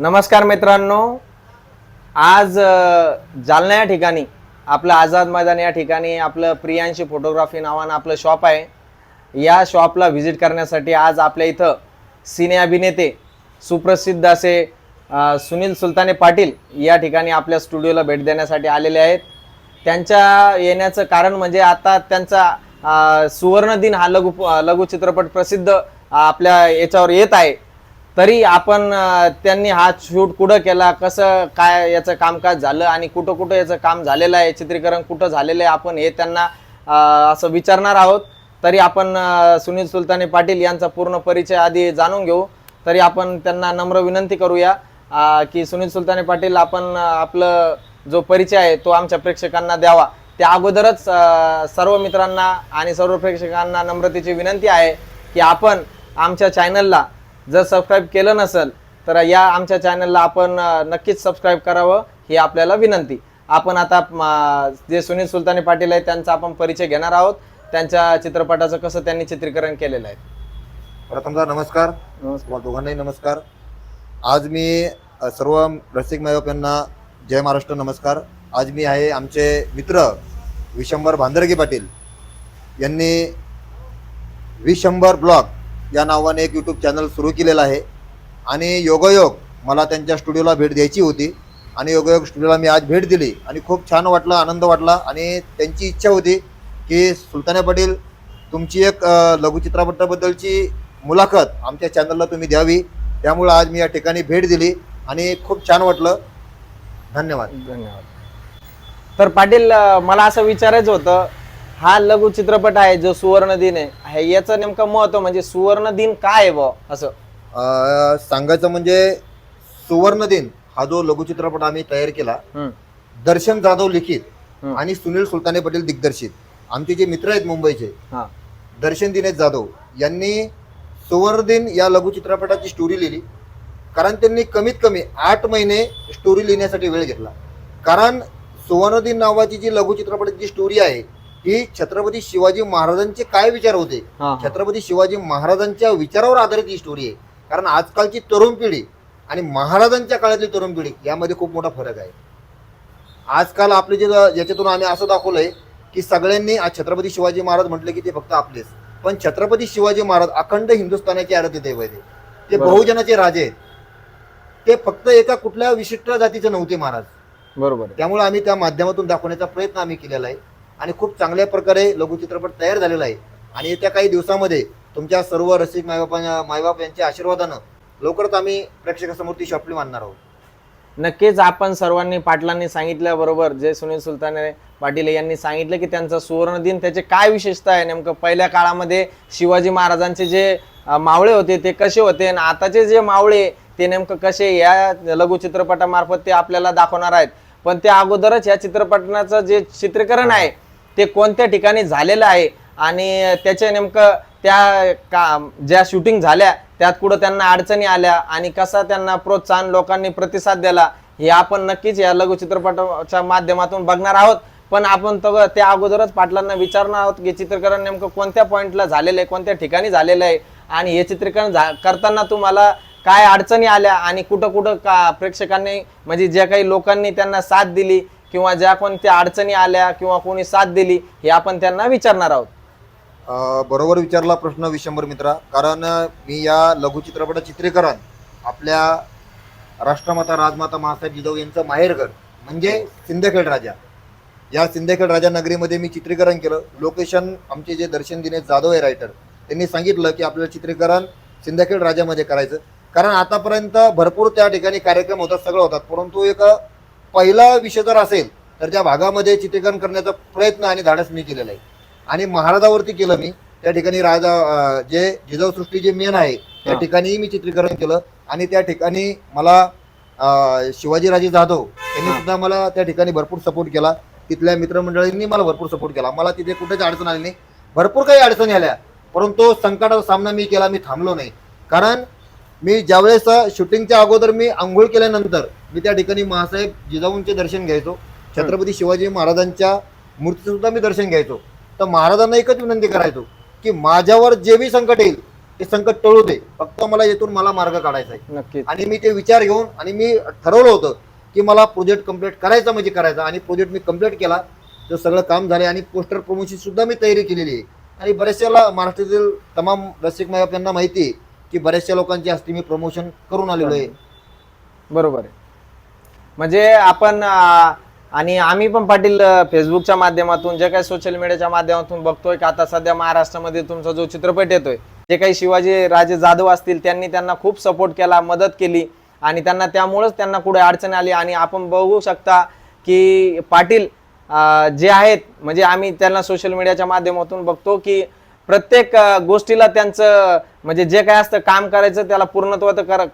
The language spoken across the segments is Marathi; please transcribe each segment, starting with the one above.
नमस्कार मित्रांनो. आज जालना या ठिकाणी आपलं आझाद मैदान या ठिकाणी आपलं प्रियांशी फोटोग्राफी नावानं आपलं शॉप आहे. या शॉपला व्हिजिट करण्यासाठी आज आपल्या इथं सिने अभिनेते सुप्रसिद्ध असे सुनील सुलताने पाटील या ठिकाणी आपल्या स्टुडिओला भेट देण्यासाठी आलेले आहेत. त्यांच्या येण्याचं कारण म्हणजे आता त्यांचा सुवर्णदिन सुवर्ण दिन हा लघु लघु चित्रपट प्रसिद्ध आपल्या याच्यावर येत आहे. तरी आपण त्यांनी हा शूट कुठं केला कसं काय याचं कामकाज झालं आणि कुठं कुठं याचं काम झालेलं आहे चित्रीकरण कुठं झालेलं आहे आपण हे त्यांना असं विचारणार आहोत. तरी आपण सुनील सुलताने पाटील यांचा पूर्ण परिचय आधी जाणून घेऊ. तरी आपण त्यांना नम्र विनंती करूया की सुनील सुलताने पाटील आपण आपलं जो परिचय आहे तो आमच्या प्रेक्षकांना द्यावा. त्या अगोदरच सर्व मित्रांना आणि सर्व प्रेक्षकांना नम्रतेची विनंती आहे की आपण आमच्या चॅनलला जर सबस्क्राईब केलं नसेल तर या आमच्या चॅनलला आपण नक्कीच सबस्क्राईब करावं ही आपल्याला विनंती. आपण आता म, जे सुनील सुलताने पाटील आहेत त्यांचा आपण परिचय घेणार आहोत. त्यांच्या चित्रपटाचं कसं त्यांनी चित्रीकरण केलेलं आहे. प्रथमतः नमस्कार. नमस्कार. दोघांनाही नमस्कार. आज मी सर्व रसिक मायबाप यांना जय महाराष्ट्र नमस्कार. आज मी आहे आमचे मित्र विशंभर भांदरगे पाटील. यांनी विशंभर ब्लॉग या नावाने एक यूट्यूब चॅनल सुरू केलेलं आहे. आणि योगायोग मला त्यांच्या स्टुडिओला भेट द्यायची होती. आणि योगायोग स्टुडिओला मी आज भेट दिली. आणि खूप छान वाटलं आनंद वाटला. आणि त्यांची इच्छा होती की सुलताने पाटील तुमची एक लघुचित्रपटाबद्दलची मुलाखत आमच्या चॅनलला तुम्ही द्यावी. त्यामुळं आज मी या ठिकाणी भेट दिली. आणि खूप छान वाटलं. धन्यवाद. धन्यवाद. तर पाटील मला असं विचारायचं होतं हा लघु चित्रपट आहे जो सुवर्ण दिन आहे. हे याचं नेमकं महत्त्व म्हणजे सुवर्ण दिन काय आहे बुवा असं. अ, सांगायचं म्हणजे सुवर्ण दिन हा जो लघुचित्रपट आम्ही तयार केला हम्म, दर्शन जाधव लिखित हम्म. आणि सुनील सुलताने पटेल दिग्दर्शित. आमचे जे मित्र आहेत मुंबईचे हा. दर्शन दिनेश जाधव यांनी सुवर्ण दिन या लघुचित्रपटाची स्टोरी लिहिली. कारण त्यांनी कमीत कमी आठ महिने स्टोरी लिहिण्यासाठी वेळ घेतला. कारण सुवर्ण दिन नावाची जी लघुचित्रपटाची स्टोरी आहे ही छत्रपती शिवाजी महाराजांचे काय विचार होते? हा, छत्रपती शिवाजी महाराजांच्या विचारावर आधारित ही स्टोरी आहे. कारण आजकालची तरुण पिढी आणि महाराजांच्या काळातली तरुण पिढी यामध्ये खूप मोठा फरक आहे. आजकाल आपले जे याच्यातून आम्ही असं दाखवलंय की सगळ्यांनी आज छत्रपती शिवाजी महाराज म्हटले की ते फक्त आपलेच. पण छत्रपती शिवाजी महाराज अखंड हिंदुस्थानाचे आराध्य देव आहे ते. ते बरोबर. बहुजनाचे राजे आहेत. ते फक्त एका कुठल्या विशिष्ट जातीचे नव्हते महाराज. बरोबर. आहे. त्यामुळे आम्ही त्या माध्यमातून दाखवण्याचा प्रयत्न आम्ही केलेला आहे. आणि खूप चांगल्या प्रकारे लघुचित्रपट तयार झालेला आहे. आणि येत्या काही दिवसामध्ये तुमच्या सर्व रसिक मायबापा मायबाप यांच्या आशीर्वादानं लवकरच आम्ही प्रेक्षकासमोर ती शॉपली मानणार आहोत. नक्कीच आपण सर्वांनी पाटलांनी सांगितल्याबरोबर जे सुनील सुलताने पाटील यांनी सांगितलं की त्यांचा सुवर्ण दिन त्याचे काय विशेषता आहे? नेमकं पहिल्या काळामध्ये शिवाजी महाराजांचे जे मावळे होते ते कसे होते? आणि आताचे जे मावळे ते नेमकं कसे या लघु चित्रपटामार्फत ते आपल्याला दाखवणार आहेत? पण त्या अगोदरच या चित्रपटाचं जे चित्रीकरण आहे ते कोणत्या ठिकाणी झालेलं आहे आणि त्याचे नेमकं त्या का ज्या शूटिंग झाल्या त्यात कुठं त्यांना अडचणी आल्या आणि कसा त्यांना प्रोत्साहन लोकांनी प्रतिसाद दिला हे आपण नक्कीच या लघु चित्रपटाच्या माध्यमातून बघणार आहोत. पण आपण तर त्या अगोदरच पाटलांना विचारणार आहोत की चित्रीकरण नेमकं कोणत्या पॉईंटला झालेलं आहे कोणत्या ठिकाणी झालेलं आहे आणि हे चित्रीकरण झा- करताना तुम्हाला काय अडचणी आल्या आणि कुठं कुठं का प्रेक्षकांनी म्हणजे ज्या काही लोकांनी त्यांना साथ दिली किंवा ज्या कोणत्या अडचणी आल्या किंवा कोणी साथ दिली हे आपण त्यांना विचारणार आहोत. बरोबर विचारला प्रश्न विशंभर मित्रा. कारण मी या लघुचित्रपट चित्रीकरण आपल्या राष्ट्रमाता राजमाता महासाहेब जिजाऊ यांचं माहेरघर म्हणजे सिंदखेड राजा. या सिंदखेड राजा नगरीमध्ये मी चित्रीकरण केलं. लोकेशन आमचे जे दर्शन दिनेश जाधव आहे रायटर त्यांनी सांगितलं की आपल्याला चित्रीकरण सिंदखेड राजामध्ये करायचं. कारण आतापर्यंत भरपूर त्या ठिकाणी कार्यक्रम होतात सगळं होतात. परंतु एक पहिला विषय जर असेल तर त्या भागामध्ये चित्रीकरण करण्याचा प्रयत्न आणि धाडस मी केलेला आहे. आणि महाराजावरती केलं मी. त्या ठिकाणी राजा जे जिजाऊ सृष्टी जे मेन आहे त्या हा. ठिकाणी मी चित्रीकरण केलं. आणि त्या ठिकाणी मला शिवाजीराजे जाधव यांनी. सुद्धा मला त्या ठिकाणी भरपूर सपोर्ट केला. तिथल्या मित्रमंडळींनी मला भरपूर सपोर्ट केला. मला तिथे कुठेच अडचण आली नाही. भरपूर काही अडचणी आल्या. परंतु संकटाचा सामना मी केला. मी थांबलो नाही. कारण मी ज्यावेळेस शूटिंगच्या अगोदर मी आंघोळ केल्यानंतर मी त्या ठिकाणी महासाहेब जिजाऊंचे दर्शन घ्यायचो. छत्रपती शिवाजी महाराजांच्या मूर्तीचं सुद्धा मी दर्शन घ्यायचो. तर महाराजांना एकच विनंती करायचो की माझ्यावर जे बी संकट येईल ते संकट टळू दे. फक्त मला यातून मला मार्ग काढायचा आहे. नक्कीच. आणि मी ते विचार घेऊन आणि मी ठरवलं होतं की मला प्रोजेक्ट कंप्लीट करायचा म्हणजे करायचा. आणि प्रोजेक्ट मी कंप्लीट केला तर सगळं काम झाले आणि पोस्टर प्रमोशन सुद्धा मी तयारी केलेली आहे. आणि बऱ्याचशाला महाराष्ट्रातील तमाम रसिक माहिती आहे की बऱ्याचशा लोकांची हस्ते मी प्रमोशन करून आलेलो आहे. बरोबर आहे. म्हणजे आपण आ, आणि आम्ही पण पाटील अ, फेसबुकच्या माध्यमातून जे काही सोशल मीडियाच्या माध्यमातून बघतोय की आता सध्या महाराष्ट्रामध्ये तुमचा जो चित्रपट येतोय जे काही शिवाजी राजे जाधव असतील त्यांनी त्यांना खूप सपोर्ट केला मदत केली आणि त्यांना त्यामुळेच त्यांना कुठे अडचण आली. आणि आपण बघू शकता की पाटील अ, जे आहेत म्हणजे आम्ही त्यांना सोशल मीडियाच्या माध्यमातून बघतो की प्रत्येक गोष्टीला त्यांचं म्हणजे जे काय असतं काम करायचं त्याला पूर्णत्व कर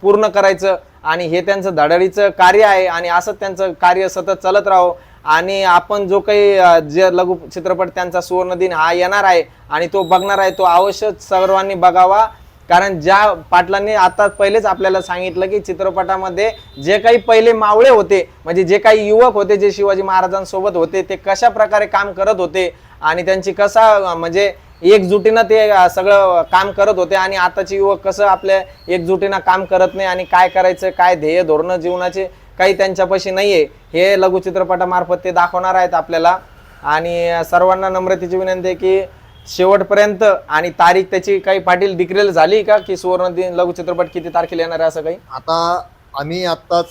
पूर्ण करायचं आणि हे त्यांचं धडाडीचं कार्य आहे आणि असंच त्यांचं कार्य सतत चालत राहो. आणि आपण जो काही जे लघु चित्रपट त्यांचा सुवर्ण दिन हा येणार आहे आणि तो बघणार आहे तो अवश्य सर्वांनी बघावा. कारण ज्या पाटलांनी आता पहिलेच आपल्याला सांगितलं की चित्रपटामध्ये जे काही पहिले मावळे होते म्हणजे जे काही युवक होते जे शिवाजी महाराजांसोबत होते ते कशा प्रकारे काम करत होते आणि त्यांची कसा म्हणजे एकजुटीनं ते सगळं काम करत होते आणि आताचे युवक कसं आपल्या एकजुटीनं काम करत नाही आणि काय करायचं काय ध्येय धोरणं जीवनाचे काही त्यांच्यापाशी नाहीये हे लघुचित्रपटामार्फत ते दाखवणार आहेत आपल्याला. आणि सर्वांना नम्रतेची विनंती आहे की शेवटपर्यंत आणि तारीख त्याची काही पाटील डिक्लेअर झाली का की सुवर्ण दिन लघुचित्रपट किती तारखेला येणार आहे असं काही? आता आम्ही आत्ताच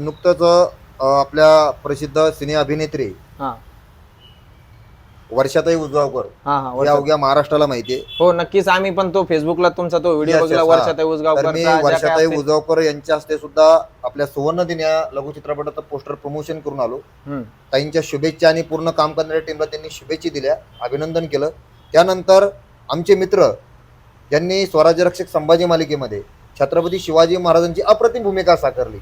नुकतंच आपल्या प्रसिद्ध सिने अभिनेत्री हा वर्षाताई उजगावकर हा हा. अवघ्या महाराष्ट्राला माहिती आहे हो नक्कीच आम्ही पण तो फेसबुकला तुमचा तो व्हिडिओ Yes, बघितला हा. तर मी वर्षाताई असते- उजगावकर यांच्या हस्ते सुद्धा आपल्या सुवर्ण दिन या लघुचित्रपटाचं पोस्टर प्रमोशन करून आलो. ताईंच्या शुभेच्छा आणि पूर्ण काम करणाऱ्या टीमला त्यांनी शुभेच्छा दिल्या अभिनंदन केलं त्यानंतर आमचे मित्र ज्यांनी स्वराज्य रक्षक संभाजी मालिकेमध्ये छत्रपती शिवाजी महाराजांची अप्रतिम भूमिका साकारली.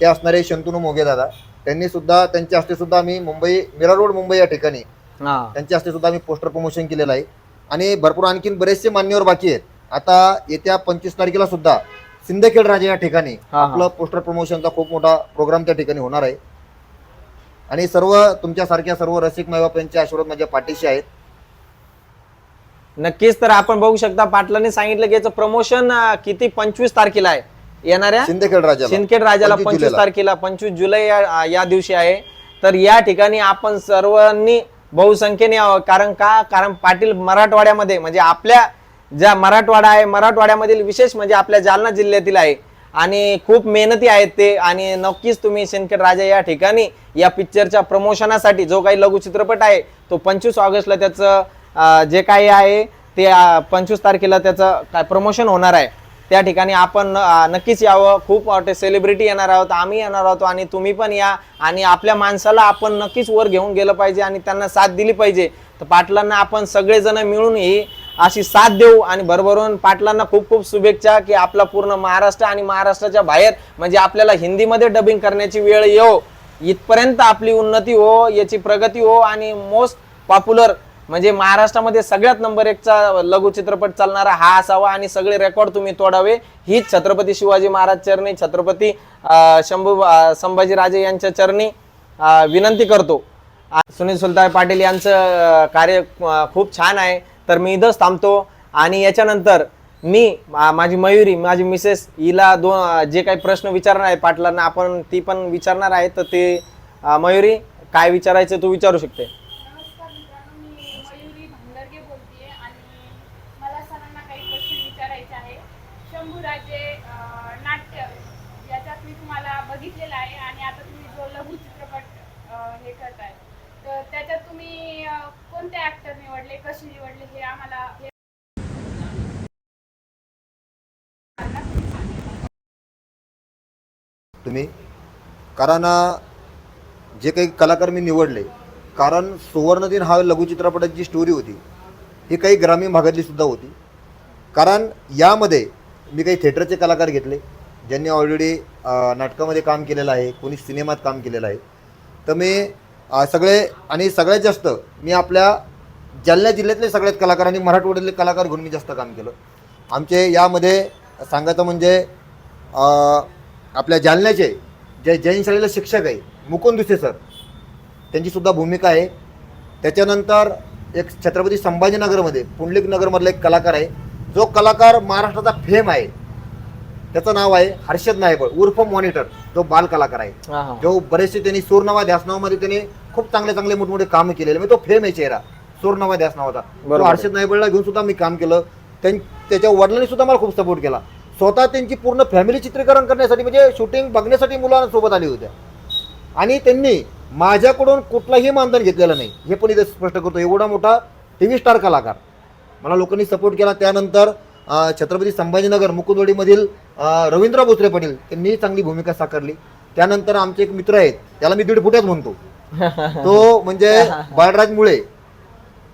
ते असणारे शंतनू मोगे दादा त्यांनी सुद्धा त्यांच्या हस्ते सुद्धा आम्ही मुंबई मीरा रोड मुंबई या ठिकाणी हा. त्यांच्या हस्ते सुद्धा आम्ही पोस्टर प्रमोशन केलेलं आहे. आणि भरपूर आणखीन बरेचसे मान्यवर बाकी आहेत. आता येत्या पंचवीस तारखेला सुद्धा सिंदखेड राजा या ठिकाणी हा. आपलं पोस्टर प्रमोशनचा खूप मोठा प्रोग्राम त्या ठिकाणी होणार आहे. आणि सर्व तुमच्यासारख्या सर्व रसिक मायबाप यांचे आशीर्वाद माझ्या पाठीशी आहेत. नक्कीच तर आपण बघू शकता पाटलांनी सांगितलं की याचं प्रमोशन किती? पंचवीस तारखेला आहे. येणाऱ्या सिंदखेड राजा सिंदखेड राजाला 25 पंचवीस. तारखेला पंचवीस जुलै या या दिवशी आहे. तर या ठिकाणी आपण सर्वांनी बहुसंख्येने यावं कारण का? कारण पाटील मराठवाड्यामध्ये म्हणजे आपल्या ज्या मराठवाडा आहे मराठवाड्यामधील विशेष म्हणजे आपल्या जालना जिल्ह्यातील आहे. आणि खूप मेहनती आहेत ते आणि नक्कीच तुम्ही सिंदखेड राजा या ठिकाणी या पिक्चरच्या प्रमोशनासाठी जो काही लघु चित्रपट आहे तो पंचवीस ऑगस्टला त्याचं जे काही आहे ते पंचवीस तारखेला त्याचं काय प्रमोशन होणार आहे. त्या ठिकाणी आपण नक्कीच यावं. खूप मोठे सेलिब्रिटी येणार आहोत. आम्ही येणार आहोत आणि तुम्ही पण या. आणि आपल्या माणसाला आपण नक्कीच वर घेऊन गेलं पाहिजे आणि त्यांना साथ दिली पाहिजे. तर पाटलांना आपण सगळेजण मिळून ही अशी साथ देऊ आणि भरभरून पाटलांना खूप खूप शुभेच्छा की आपला पूर्ण महाराष्ट्र आणि महाराष्ट्राच्या बाहेर म्हणजे आपल्याला हिंदीमध्ये डबिंग करण्याची वेळ येऊ इथपर्यंत आपली उन्नती हो याची प्रगती हो आणि मोस्ट पॉप्युलर म्हणजे महाराष्ट्रामध्ये सगळ्यात नंबर एकचा लघु चित्रपट चालणारा हा असावा आणि सगळे रेकॉर्ड तुम्ही तोडावे. हीच छत्रपती शिवाजी महाराज चरणी. छत्रपती शंभू संभाजीराजे यांच्या चरणी विनंती करतो. सुनील सुलतान पाटील यांचं कार्य खूप छान आहे. तर मी इथंच थांबतो आणि याच्यानंतर मी माझी मयुरी माझी मिसेस हिला दोन जे काही प्रश्न विचारणार आहे पाटलांना आपण ती पण विचारणार आहे. तर ते मयुरी काय विचारायचं तू विचारू शकते नमस्कार मित्रांनो मी मयुरी भांगरगे बोलतेय आणि मला सरांना काही प्रश्न विचारायचे आहे शंभूराजे अं, नाट्य याच्यात मी तुम्हाला बघितलेलं आहे आणि आता तुम्ही जो लघु चित्रपट अं, हे करताय तर त्याच्यात तुम्ही अं, कोणते ऍक्टर निवडले कसे निवडले हे आम्हाला हे तुम्ही. कारण जे काही कलाकार मी निवडले कारण सुवर्ण दिन हा लघुचित्रपटाची स्टोरी होती ही काही ग्रामीण भागातली सुद्धा होती. कारण यामध्ये मी काही थिएटरचे कलाकार घेतले ज्यांनी ऑलरेडी नाटकामध्ये काम केलेलं आहे कोणी सिनेमात काम केलेलं आहे. तर मी सगळे आणि सगळ्यात जास्त मी आपल्या जालना जिल्ह्यातले सगळ्यात कलाकार आणि मराठवाड्यातले कलाकार घेऊन मी जास्त काम केलं. आमचे यामध्ये सांगायचं म्हणजे आपल्या जालन्याचे जे जैन शाळेला शिक्षक आहे मुकुंद दुसे सर. त्यांची सुद्धा भूमिका आहे. त्याच्यानंतर एक छत्रपती संभाजीनगरमध्ये पुंडलिक नगरमधला एक कलाकार आहे. जो कलाकार महाराष्ट्राचा फेम आहे. त्याचं नाव आहे हर्षद नायबळ उर्फ मॉनिटर. जो बाल कलाकार आहे. जो बरेचसे त्यांनी सूरनावा ध्यासनावामध्ये त्यांनी खूप चांगले चांगले मोठमोठे काम केलेले. म्हणजे तो फेम आहे चेहरा सूरनावा ध्यासनावाचा. हर्षद नायबळला घेऊन सुद्धा मी काम केलं. त्यां- त्याच्या वडिलांनी सुद्धा मला खूप सपोर्ट केला. स्वतः त्यांची पूर्ण फॅमिली चित्रीकरण करण्यासाठी म्हणजे शूटिंग बघण्यासाठी मुलांसोबत आली होत्या आणि त्यांनी माझ्याकडून कुठलाही मानधन घेतलेलं नाही. हे पण इथे स्पष्ट करतो. एवढा मोठा टी व्ही स्टार कलाकार. मला लोकांनी सपोर्ट केला. त्यानंतर छत्रपती संभाजीनगर मुकुंदवाडीमधील रवींद्र भोसले पाटील त्यांनी चांगली भूमिका साकारली. त्यानंतर आमचे एक मित्र आहेत. त्याला मी दीड फुट्यात म्हणतो. तो म्हणजे बाळराज मुळे.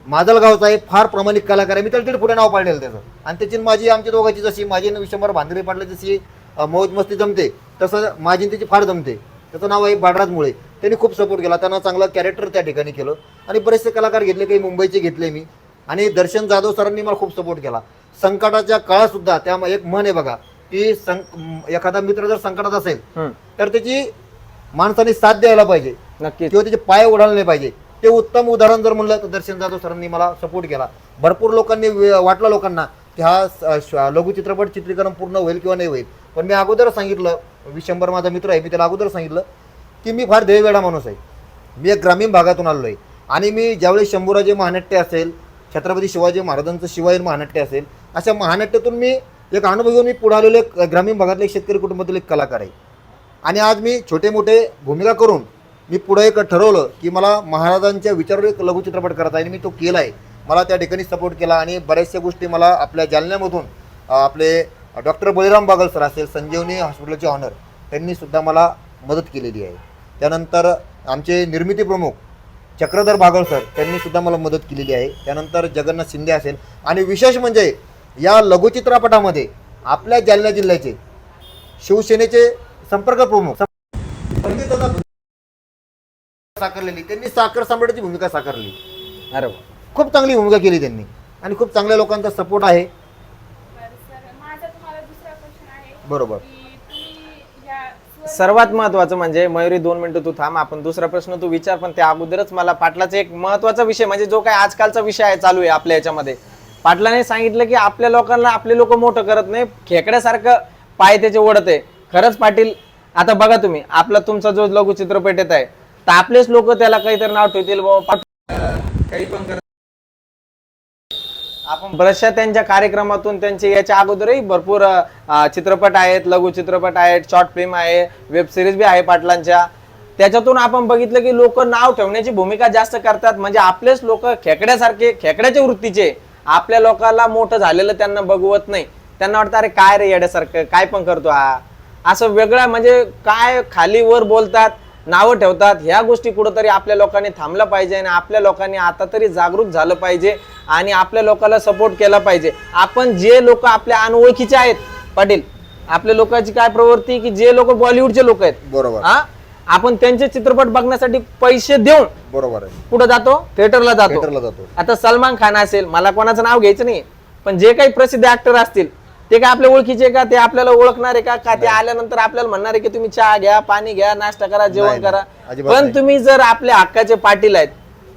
माजलगावचा एक फार प्रामाणिक कलाकार आहे. मी दीड फुटे नाव पाडलेलं त्याचं. आणि त्याची माझी आमच्या दोघांची जशी माझी आणि विशंभर भांदरे पाडले जशी मौज मस्ती जमते तसं माझी त्याची फार जमते. त्याचं नाव आहे बाळराज मुळे. त्यांनी खूप सपोर्ट केला. त्यांना चांगलं कॅरेक्टर त्या ठिकाणी केलं. आणि बरेचसे कलाकार घेतले काही मुंबईचे घेतले मी. आणि दर्शन जाधव सरांनी मला खूप सपोर्ट केला. संकटाच्या काळात सुद्धा त्या एक म्हण आहे बघा की सं एखादा मित्र जर संकटात असेल तर त्याची माणसाने साथ द्यायला पाहिजे. किंवा त्याचे पाय उडाले नाही पाहिजे. ते उत्तम उदाहरण जर म्हणलं तर दर्शन जाधव सरांनी मला सपोर्ट केला. भरपूर लोकांनी वाटला वाटलं लोकांना की हा स- श- लघुचित्रपट चित्रीकरण पूर्ण होईल किंवा नाही होईल. पण मी अगोदर सांगितलं विशंभर माझा मित्र आहे मी त्याला अगोदर सांगितलं की मी फार देवेडा माणूस आहे. मी एक ग्रामीण भागातून आलो आहे. आणि मी ज्यावेळी शंभूराजे महानाट्य असेल छत्रपती शिवाजी महाराजांचं शिवाजी महानाट्य असेल अशा महानाट्यातून मी एक अनुभव घेऊन मी पुढे आलेलो एक ग्रामीण भागातले शेतकरी कुटुंबातील एक कलाकार आहे. आणि आज मी छोटे मोठे भूमिका करून मी पुढं एक ठरवलं की मला महाराजांच्या विचारावर एक लघुचित्रपट करायचा आणि मी तो केला आहे मला त्या ठिकाणी सपोर्ट केला आणि बऱ्याचशा गोष्टी मला आपल्या जालन्यामधून आपले डॉक्टर बळीराम बागल सर असेल संजीवनी हॉस्पिटलचे ऑनर त्यांनीसुद्धा मला मदत केलेली आहे. त्यानंतर आमचे निर्मिती प्रमुख चक्रधर बागल सर त्यांनीसुद्धा मला मदत केलेली आहे. त्यानंतर जगन्नाथ शिंदे असेल आणि विशेष म्हणजे या लघुचित्रपटामध्ये आपल्या जालना जिल्ह्याचे शिवसेनेचे संपर्क प्रमुख साकारलेली. त्यांनी साखर सम्राटाची भूमिका साकारली. अरे वा. खूप चांगली भूमिका केली त्यांनी. आणि खूप चांगल्या लोकांचा सपोर्ट आहे. बरं सर माझा तुम्हाला दुसरा प्रश्न आहे बरोबर. की तुम्ही या स्वर- सर्वात महत्वाचं म्हणजे मयुरी दोन मिनिटं तू थांब. आपण दुसरा प्रश्न तू विचार पण त्या अगोदरच मला पाटलाचा एक महत्त्वाचा विषय म्हणजे जो काय आजकालचा विषय आहे चालू आहे आपल्या याच्यामध्ये. पाटलाने सांगितलं की आपल्या लोकांना आपले लोक मोठं करत नाही. खेकड्यासारखं पाय त्याचे ओढत. आहे खरंच पाटील आता बघा तुम्ही आपला तुमचा जो लघु चित्रपट येत आहे तर आपलेच लोक त्याला काहीतरी नाव ठेवतील बाबा काही पण करत आपण बऱ्याचशा त्यांच्या कार्यक्रमातून त्यांचे याच्या अगोदरही भरपूर चित्रपट आहेत लघु चित्रपट आहेत शॉर्ट फिल्म आहे वेब सिरीज बी आहे पाटलांच्या. त्याच्यातून आपण बघितलं की लोक नाव ठेवण्याची भूमिका जास्त करतात. म्हणजे आपलेच लोक खेकड्यासारखे खेकड्याच्या वृत्तीचे. आपल्या लोकांना मोठं झालेलं त्यांना बघवत नाही. त्यांना वाटतं अरे काय रे येड्यासारखं काय पण करतो हा? असं वेगळं म्हणजे काय खाली वर बोलतात नावं ठेवतात. ह्या गोष्टी कुठंतरी आपल्या लोकांनी थांबलं पाहिजे आणि आपल्या लोकांनी आता तरी जागरूक झालं पाहिजे आणि आपल्या लोकांना सपोर्ट केला पाहिजे. आपण जे लोक आपल्या अनओळखीचे आहेत पाटील आपल्या लोकांची काय प्रवृत्ती की जे लोक बॉलिवूडचे लोक आहेत? बरोबर. हा? आपण त्यांचे चित्रपट बघण्यासाठी पैसे देऊन बरोबर आहे. कुठं जातो? थिएटरला जातो. थिएटरला जातो. आता सलमान खान असेल मला कोणाचं नाव घ्यायचं नाही पण जे काही प्रसिद्ध ऍक्टर असतील ते काय आपल्या ओळखीचे का? ते आपल्याला ओळखणार आहे का? का ते आल्यानंतर आपल्याला म्हणणार आहे की तुम्ही चहा घ्या पाणी घ्या नाश्ता करा जेवण करा. अजिबात पण नाही. तुम्ही जर आपल्या हक्काचे पाटील आहेत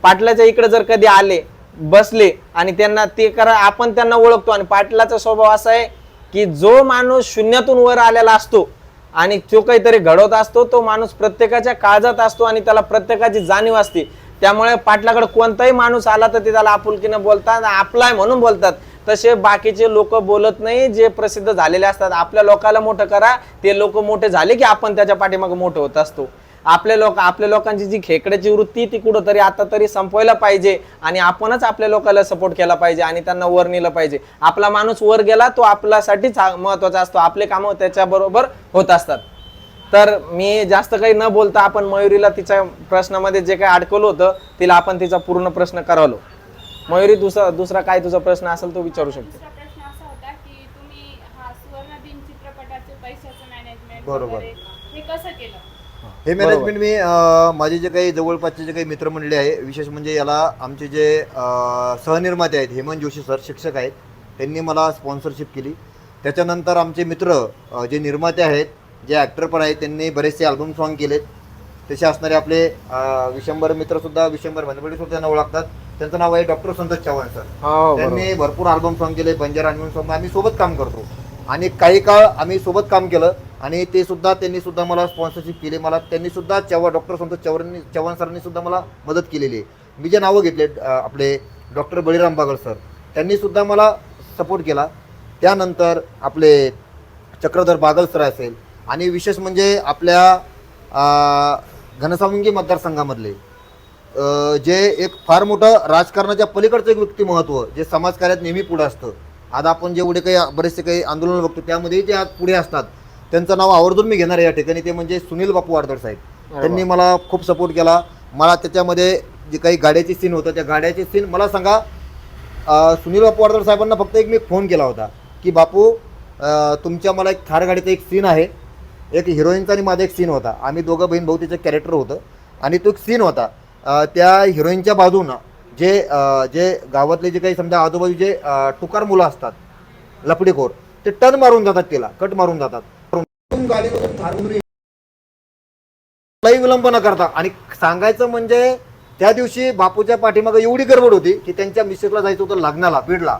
पाटलाच्या इकडे जर कधी आले बसले आणि त्यांना ते करा आपण त्यांना ओळखतो आणि पाटलाचा स्वभाव असा आहे की जो माणूस शून्यातून वर आलेला असतो आणि तो काहीतरी घडवत असतो तो माणूस प्रत्येकाच्या काळजात असतो आणि त्याला प्रत्येकाची जाणीव असते. त्यामुळे पाटलाकडे कोणताही माणूस आला तर ते त्याला आपुलकीनं बोलतात आपलाय म्हणून बोलतात. तसे बाकीचे लोक बोलत नाही जे प्रसिद्ध झालेले असतात. आपल्या लोकाला मोठं करा. ते लोक मोठे झाले की आपण त्याच्या पाठीमागे मोठं होत असतो. आपल्या लोक आपल्या लोकांची जी खेकड्याची वृत्ती ती कुठंतरी आता तरी संपवायला पाहिजे आणि आपणच आपल्या लोकांना सपोर्ट केला पाहिजे आणि त्यांना वर नेलं पाहिजे. आपला माणूस वर गेला तो आपल्यासाठीच महत्त्वाचा असतो. आपले कामं त्याच्याबरोबर होत असतात. तर मी जास्त काही न बोलता आपण मयुरीला तिच्या प्रश्नामध्ये जे काही अडकवलं होतं तिला आपण तिचा पूर्ण प्रश्न करावलो मयुरी दुसरा दुसरा काय तुझा प्रश्न असेल तो विचारू शकते. दुसरा प्रश्न असा होता की तुम्ही हा सुवर्ण दिन चित्रपटाचे पैशाचं मॅनेजमेंट बरोबर. वगैरे हे कसं केलं? हे बरोबर. मॅनेजमेंट मी अं, माझे जे काही जवळपासचे जे काही मित्रमंडळी आहे विशेष म्हणजे याला आमचे जे अं, सहनिर्माते आहेत हेमंत जोशी सर शिक्षक आहेत त्यांनी मला स्पॉन्सरशिप केली. त्याच्यानंतर आमचे मित्र अं, जे निर्माते आहेत जे ॲक्टर पण आहेत त्यांनी बरेचसे अल्बम सॉन्ग केलेत. तसे असणारे आपले अं, विशंभर मित्रसुद्धा विशंभर भांडपडी सुद्धा त्यांना ओळखतात. त्यांचं नाव आहे डॉक्टर संतोष चव्हाण सर. हो त्यांनी भरपूर अल्बम सॉन्ग केले बंजारा अनिमल सॉन्ग आम्ही सोबत काम करतो. आणि काही काळ आम्ही सोबत काम केलं आणि ते सुद्धा त्यांनी सुद्धा मला स्पॉन्सरशिप केली. मला त्यांनी सुद्धा चव्हाण डॉक्टर संतोष चव्हाण चव्हाण सरांनी सुद्धा मला मदत केलेली आहे. मी जे नावं घेतले आपले डॉक्टर बळीराम बागल सर त्यांनी सुद्धा मला सपोर्ट केला. त्यानंतर आपले चक्रधर बागल सर असेल आणि विशेष म्हणजे आपल्या घनसावंगी मतदारसंघामधले जे एक फार मोठं राजकारणाच्या पलीकडचं एक व्यक्तिमत्व जे समाजकार्यात नेहमी पुढे असतं. आज आपण जेवढे काही बरेचसे काही आंदोलन बघतो त्यामध्ये ते आज पुढे असतात त्यांचं नाव आवर्जून मी घेणार आहे या ठिकाणी ते म्हणजे सुनील बापू वाडकर साहेब. त्यांनी मला खूप सपोर्ट केला. मला त्याच्यामध्ये जे काही गाड्याची सीन होतं त्या गाड्याची सीन मला सांगा. सुनील बापू वाडकर साहेबांना फक्त एक मी फोन केला होता की बापू तुमच्या मला एक थार गाडीचा एक सीन आहे. एक हिरोईनचा आणि माझा एक सीन होता. आम्ही दोघं बहीण भाऊ त्याचं कॅरेक्टर होतं. आणि तो एक सीन होता. त्या हिरोईनच्या बाजूनं जे जे गावातले जे काही समजा आजूबाजूचे टुकार मुलं असतात लपडीखोर ते टर्न मारून जातात तिला कट मारून जातात. गाडीवरून विलंब न करता. आणि सांगायचं म्हणजे त्या दिवशी बापूच्या पाठीमागे एवढी गडबड होती की त्यांच्या मिसेसला जायचं होतं लग्नाला बीडला.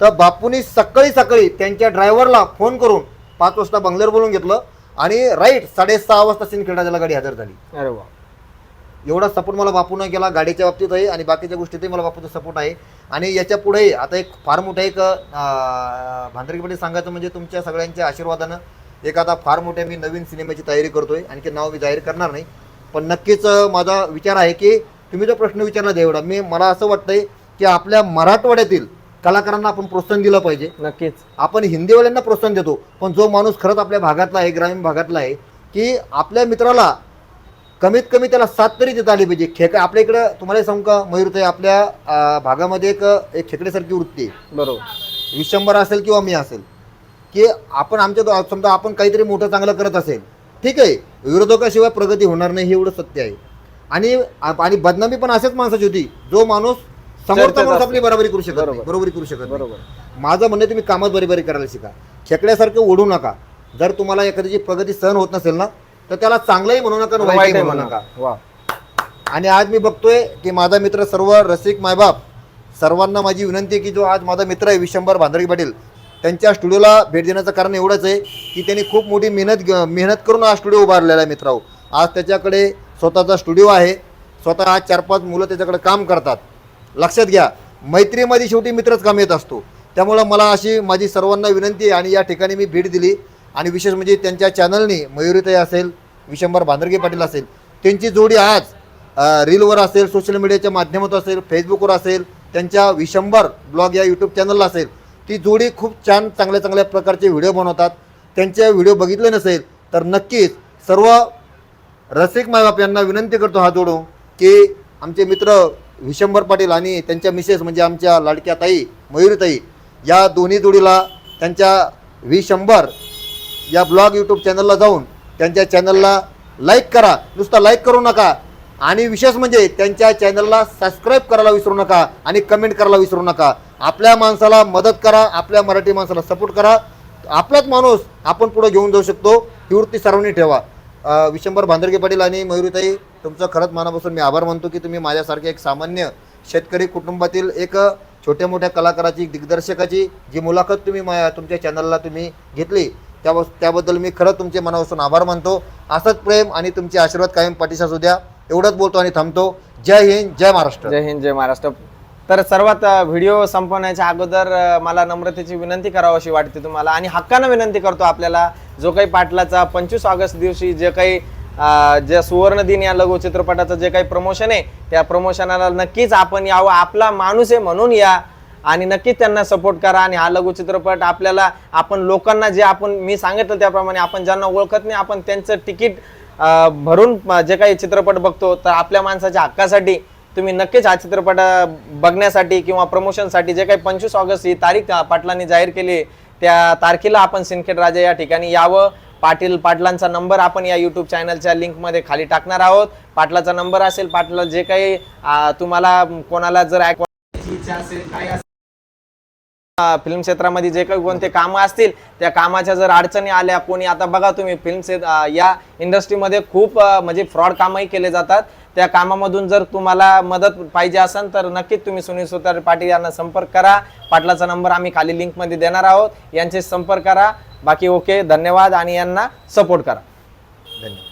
तर बापूंनी सकाळी सकाळी त्यांच्या ड्रायव्हरला फोन करून पाच वाजता बंगल्यावर बोलून घेतलं आणि राईट साडेसहा वाजता सिंदखेडा गाडी हजर झाली. अरे वा एवढा सपोर्ट मला बापूनं केला गाडीच्या बाबतीत आहे आणि बाकीच्या गोष्टीतही मला बापूचा सपोर्ट आहे. आणि याच्यापुढे आता एक फार मोठं एक भांदरकीपणे सांगायचं म्हणजे तुमच्या सगळ्यांच्या आशीर्वादानं एक आता फार मोठ्या मी नवीन सिनेमाची तयारी करतोय. आणखी नाव मी जाहीर करणार नाही. पण नक्कीच माझा विचार आहे की तुम्ही जो प्रश्न विचारला देवडा मी मला असं वाटतंय की आपल्या मराठवाड्यातील कलाकारांना आपण प्रोत्साहन दिलं पाहिजे. नक्कीच. आपण हिंदीवाल्यांना प्रोत्साहन देतो. पण जो माणूस खरंच आपल्या भागातला आहे ग्रामीण भागातला आहे की आपल्या मित्राला कमीत कमी त्याला साथ तरी देता आली पाहिजे. खेक आपल्या इकडं तुम्हाला सांगू का मयूरताई आपल्या अं, भागामध्ये एक एक खेकड्यासारखी वृत्ती आहे बरोबर. विशंभर असेल किंवा मी असेल की आपण आमच्या दो- समजा आपण काहीतरी मोठं चांगलं करत असेल ठीक आहे विरोधकाशिवाय प्रगती होणार नाही हे एवढं सत्य आहे. आणि आणि बदनामी पण अशाच माणसाची होती जो माणूस समोरचा चर्चेत माणूस असतो. आपली बरोबरी करू शकत नाही बरोबर. बरोबरी करू शकत नाही. बरोबर. माझं म्हणणं आहे तुम्ही कामात बरोबरी करायला शिका. खेकड्यासारखं ओढू नका. जर तुम्हाला एखाद्याची प्रगती सहन होत नसेल ना तर त्याला चांगलंही म्हणू नका आणि वाईटही म्हणू नका. वा. आणि आज मी बघतोय की माझा मित्र सर्व रसिक मायबाप सर्वांना माझी विनंती आहे की जो आज माझा मित्र आहे विशंभर भांदरगी पाटील त्यांच्या स्टुडिओला भेट देण्याचं कारण एवढंच आहे की त्यांनी खूप मोठी मेहनत मेहनत करून हा स्टुडिओ उभारलेला आहे मित्रांनो. आज त्याच्याकडे स्वतःचा स्टुडिओ आहे. स्वतः आज चार पाच मुलं त्याच्याकडे काम करतात. लक्षात घ्या मैत्रीमध्ये शेवटी मित्रच काम येत असतो. त्यामुळं मला अशी माझी सर्वांना विनंती आहे आणि या ठिकाणी मी भेट दिली. आणि विशेष म्हणजे त्यांच्या चॅनलने मयुरीताई असेल विशंभर भांदरगे पाटील असेल त्यांची जोडी आज रीलवर असेल सोशल मीडियाच्या माध्यमातून असेल फेसबुकवर असेल त्यांच्या विशंभर ब्लॉग या यूट्यूब चॅनलला असेल ती जोडी खूप छान चांगल्या चांगल्या प्रकारचे व्हिडिओ बनवतात. त्यांचे व्हिडिओ बघितले नसेल तर नक्कीच सर्व रसिक मायबाप यांना विनंती करतो हा जोडून की आमचे मित्र विशंभर पाटील आणि त्यांच्या मिसेस म्हणजे आमच्या लाडक्या ताई मयुरीताई या दोन्ही जोडीला त्यांच्या विशंभर या ब्लॉग यूट्यूब चॅनलला जाऊन त्यांच्या चॅनलला लाईक करा. नुसता लाईक करू नका. आणि विशेष म्हणजे त्यांच्या चॅनलला सबस्क्राईब करायला विसरू नका आणि कमेंट करायला विसरू नका. आपल्या माणसाला मदत करा आपल्या मराठी माणसाला सपोर्ट करा. आपलाच माणूस आपण पुढे घेऊन जाऊ शकतो. ही वृत्ती सर्वांनी ठेवा. विशंभर भांदरगे पाटील आणि मयुरीताई तुमचं खरंच मनापासून मी आभार मानतो की तुम्ही माझ्यासारखे एक सामान्य शेतकरी कुटुंबातील एक छोट्या मोठ्या कलाकाराची दिग्दर्शकाची जी मुलाखत तुम्ही मा- तुमच्या चॅनलला तुम्ही घेतली त्या त्याबद्दल मी खरंच तुमचे मनापासून आभार मानतो. असंच प्रेम आणि तुमचे आशीर्वाद कायम पाठीशी असू द्या. एवढंच बोलतो आणि थांबतो. जय हिंद जय महाराष्ट्र. जय हिंद जय महाराष्ट्र. तर सर्वात व्हिडिओ संपवण्याच्या अगोदर मला नम्रतेची विनंती करावी अशी वाटते तुम्हाला आणि हक्कानं विनंती करतो आपल्याला जो काही पाटलाचा पंचवीस ऑगस्ट दिवशी जे काही जे सुवर्ण दिन या लघु चित्रपटाचं जे काही प्रमोशन आहे त्या प्रमोशनाला नक्कीच आपण यावं. आपला माणूस आहे म्हणून या आणि नक्कीच त्यांना सपोर्ट करा आणि हा लघु चित्रपट आपल्याला आपण लोकांना जे आपण मी सांगितलं त्याप्रमाणे आपण ज्यांना ओळखत नाही आपण त्यांचं तिकीट भरून जे काही चित्रपट बघतो तर आपल्या माणसाच्या हक्कासाठी तुम्ही नक्कीच हा चित्रपट बघण्यासाठी किंवा प्रमोशनसाठी जे काही पंचवीस ऑगस्ट ही तारीख पाटलांनी जाहीर केली त्या तारखेला आपण सिंदखेड राजा या ठिकाणी यावं. पाटील पाटलांचा नंबर आपण या युट्यूब चॅनलच्या लिंकमध्ये खाली टाकणार आहोत. पाटलाचा नंबर असेल पाटला जे काही तुम्हाला कोणाला जर ऐकवायची इच्छा असेल काय असेल फिल्म क्षेत्रामध्ये जे काही कोणते कामं असतील त्या कामाच्या जर अडचणी आल्या कोणी आता बघा तुम्ही फिल्म क्षेत्र या इंडस्ट्रीमध्ये खूप म्हणजे फ्रॉड कामही केले जातात. त्या कामामधून जर तुम्हाला मदत पाहिजे असेल तर नक्कीच तुम्ही सुनील सुतार पाटील यांना संपर्क करा. पाटलाचा नंबर आम्ही खाली लिंकमध्ये देणार आहोत. यांचे संपर्क करा. बाकी ओके धन्यवाद आणि यांना सपोर्ट करा. धन्यवाद.